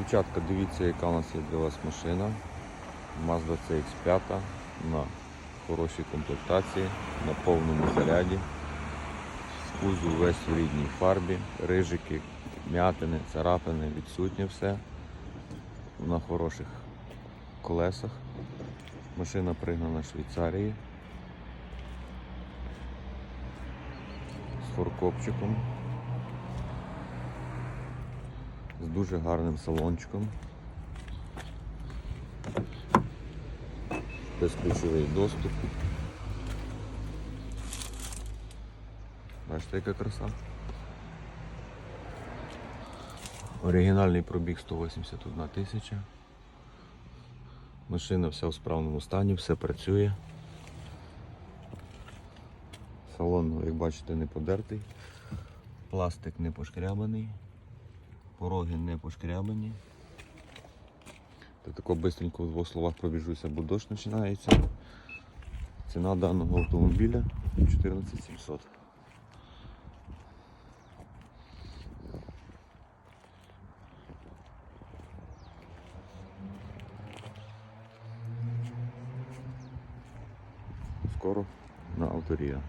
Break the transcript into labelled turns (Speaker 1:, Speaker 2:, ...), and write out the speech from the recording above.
Speaker 1: Дівчатка, дивіться, яка у нас є для вас машина. Mazda CX5 на хорошій комплектації, на повному заряді. Кузов весь в рідній фарбі, рижики, м'ятини, царапини, відсутнє все. На хороших колесах. Машина пригнана з Швейцарії. З форкопчиком. З дуже гарним салончиком. Безключовий доступ. Бачите, яка краса. Оригінальний пробіг 181 тисяча. Машина вся в справному стані, все працює. Салон, як бачите, не подертий. Пластик не пошкрябаний. Пороги не пошкрябані. Так бистренько в двох словах пробіжуся, бо дощ починається. Ціна даного автомобіля 14700. Скоро на авторія.